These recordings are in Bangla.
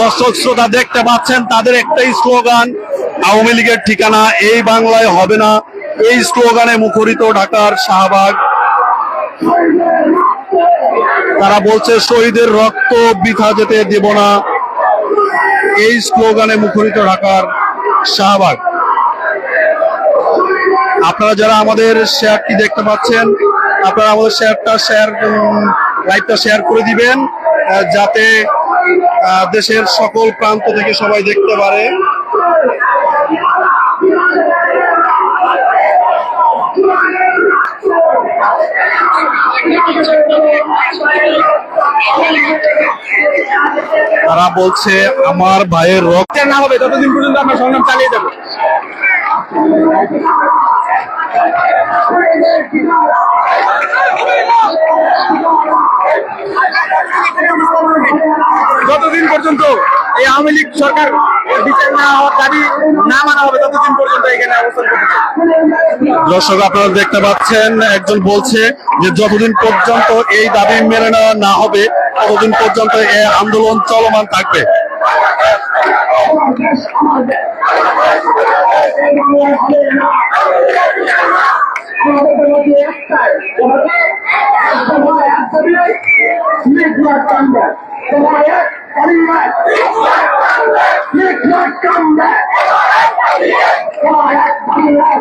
দর্শক শ্রোতা দেখতে পাচ্ছেন, তাদের একটাই স্লোগান, আওয়ামী লীগের ঠিকানা এই বাংলায় হবে না। এই স্লোগানে মুখরিত ঢাকার শাহবাগ। তারা বলছে, শহীদের রক্ত বৃথা যেতে দেব না। এই স্লোগানে মুখরিত ঢাকার শাহবাগ। আপনারা যারা আমাদের শেয়ারটি দেখতে পাচ্ছেন, আপনারা আমাদের শেয়ারটা শেয়ার লাইভটা শেয়ার করে দিবেন যাতে দেশের সকল প্রান্ত থেকে সবাই দেখতে পারে। তারা বলছে আমার ভাইয়ের রক্ত না হবে ততদিন পর্যন্ত আমরা সংগ্রাম চালিয়ে যাব। যতদিন পর্যন্ত এই আওয়ামী লীগ সরকার বিচার না হওয়ার দাবি না মানা হবে, ততদিন পর্যন্ত এখানে অবস্থান করতে। দর্শক, আপনারা দেখতে পাচ্ছেন, একজন বলছে যে যতদিন পর্যন্ত এই দাবি মেনে নেওয়া না হবে, ততদিন পর্যন্ত এই আন্দোলন চলমান থাকবে আমার দেশ আমার দেশ। বাংলায় হবে না আমাদের তোমাকে একটাই তোমার এক দাবিয়ে মিট নট কাম ব্যাক তোমার এক পরিবার মিট নট কাম ব্যাক তোমার এক পরিবার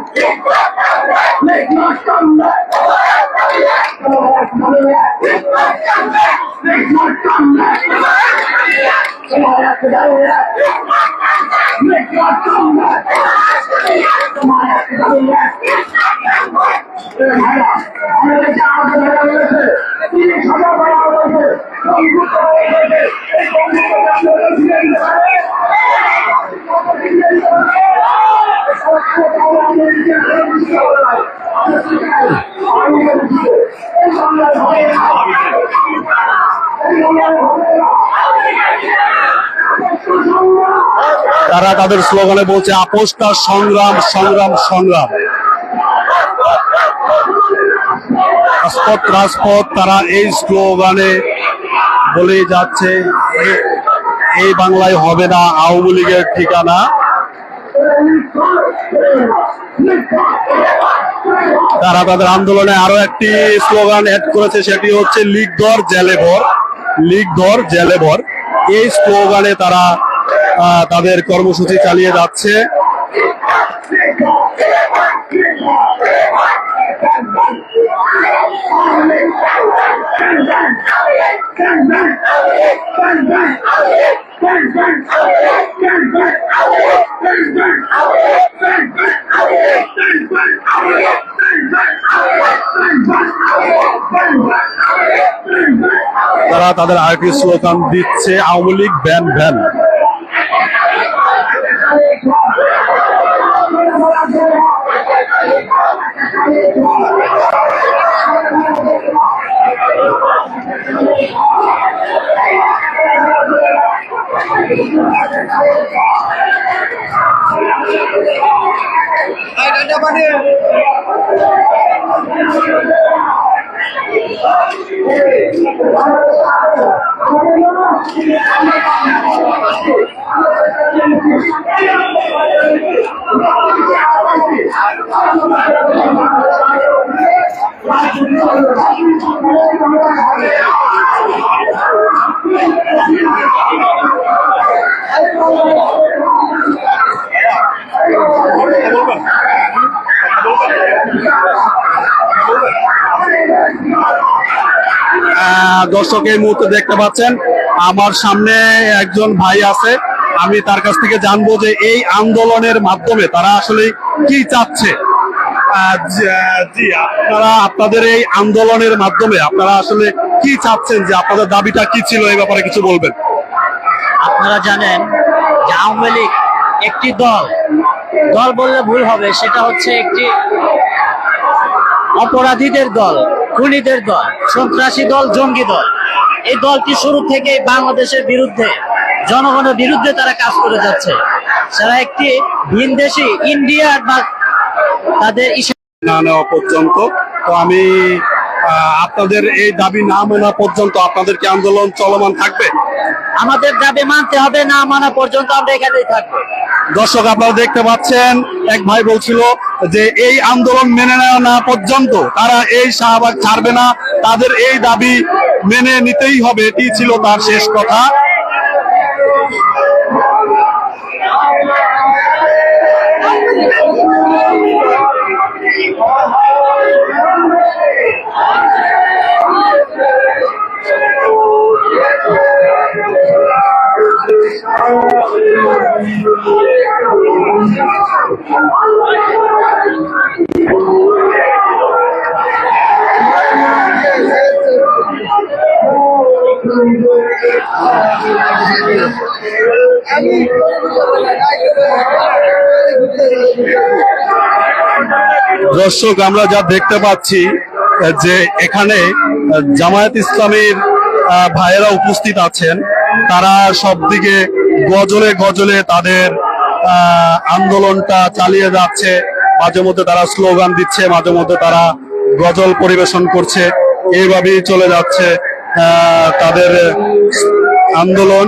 মিট নট কাম ব্যাক তোমার এক পরিবার মিট নট কাম ব্যাক তোমার এক পরিবার 要正义！要！他妈的，要尊严！要！这是哪里？这是家，这是烈士，这是长沙保卫战，这是民族保卫战。তারা তাদের স্লোগানে বলছে আপোষটা সংগ্রাম সংগ্রাম সংগ্রাম। রাজপথ রাজপথ, তারা এই স্লোগানে বলে যাচ্ছে, এই বাংলায় হবে না আওয়ামী লীগের ঠিকানা। তারা তাদের আন্দোলনে আরও একটি স্লোগান অ্যাড করেছে, সেটি হচ্ছে লিগ ধর জেলে ভর লীগ ধর জেলে ভর এই স্লোগানে তারা তাদের কর্মসূচি চালিয়ে যাচ্ছে। তারা তাদের আরেকটি স্লোগান দিচ্ছে আওয়ামী লীগ ব্যান ভ্যান আহ, দর্শক এই মুহূর্তে দেখতে পাচ্ছেন, আমার সামনে একজন ভাই আছে। আমি তার কাছ থেকে জানব যে এই আন্দোলনের মাধ্যমে তারা আসলে কি চাচ্ছে। আপনারা, আপনাদের এই আন্দোলনের মাধ্যমে আপনারা আসলে কি চাচ্ছেন, যে আপনাদের দাবিটা কি ছিল, এই ব্যাপারে কিছু বলবেন। আপনারা জানেন যে আওয়ামী লীগ একটি দল দল বললে ভুল হবে, সেটা হচ্ছে একটি অপরাধীদের দল। খুনিদের দল সন্ত্রাসী দল জঙ্গি দল। এই দলটি শুরু থেকে বাংলাদেশের বিরুদ্ধে জনগণের বিরুদ্ধে তারা কাজ করে যাচ্ছে। তারা একটি ভিনদেশি ইন্ডিয়ার বা তাদের না নেওয়া পর্যন্ত তো আমি আপনাদের এই দাবি না মানা পর্যন্ত আপনাদের কি আন্দোলন চলমান থাকবে? আমাদের দাবি মানতে হবে না মানা পর্যন্ত আমরা এখানেই থাকব। দর্শক আপনারা দেখতে পাচ্ছেন এক ভাই বলছিল যে এই আন্দোলন মেনে নেওয়া না পর্যন্ত তারা এই শাহবাগ ছাড়বে না। তাদের এই দাবি মেনে নিতেই হবে, এটি ছিল তার শেষ কথা। দর্শক, আমরা যা দেখতে পাচ্ছি, যে এখানে জামায়াত ইসলামীর ভাইয়েরা উপস্থিত আছেন। তারা সব দিকে গজলে গজলে তাদের আন্দোলনটা চালিয়ে যাচ্ছে। মাঝে মধ্যে তারা স্লোগান দিচ্ছে, মাঝে মধ্যে তারা গজল পরিবেশন করছে। এইভাবেই চলে যাচ্ছে তাদের আন্দোলন।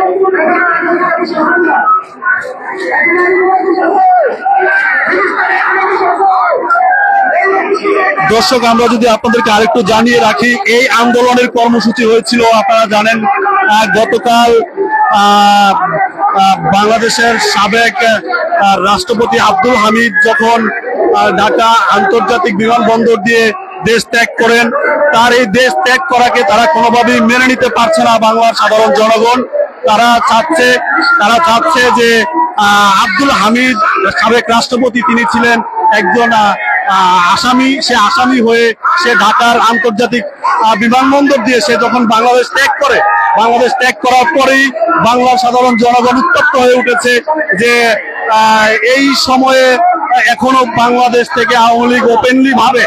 দর্শক, আমরা যদি আপনাদেরকে আরেকটু জানিয়ে রাখি, এই আন্দোলনের কর্মসূচি হয়েছিল, আপনারা জানেন গতকাল বাংলাদেশের সাবেক রাষ্ট্রপতি আব্দুল হামিদ যখন ঢাকা আন্তর্জাতিক বিমানবন্দর দিয়ে দেশ ত্যাগ করেন, তার এই দেশ ত্যাগ করাকে তারা কোনোভাবেই মেনে নিতে পারছে না বাংলার সাধারণ জনগণ। তারা চাচ্ছে তারা চাচ্ছে যে আব্দুল হামিদ সাবেক রাষ্ট্রপতি তিনি ছিলেন একজন আসামি। সে আসামি হয়ে সে ঢাকার আন্তর্জাতিক বিমানবন্দর দিয়ে সে যখন বাংলাদেশ ত্যাগ করে, বাংলাদেশ ত্যাগ করার পরেই বাংলার সাধারণ জনগণ উত্তপ্ত হয়ে উঠেছে যে এই সময়ে এখনও বাংলাদেশ থেকে আওয়ামী লীগ ওপেনলি ভাবে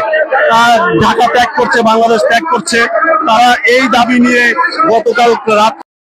ঢাকা ত্যাগ করছে, বাংলাদেশ ত্যাগ করছে। তারা এই দাবি নিয়ে গতকাল রাত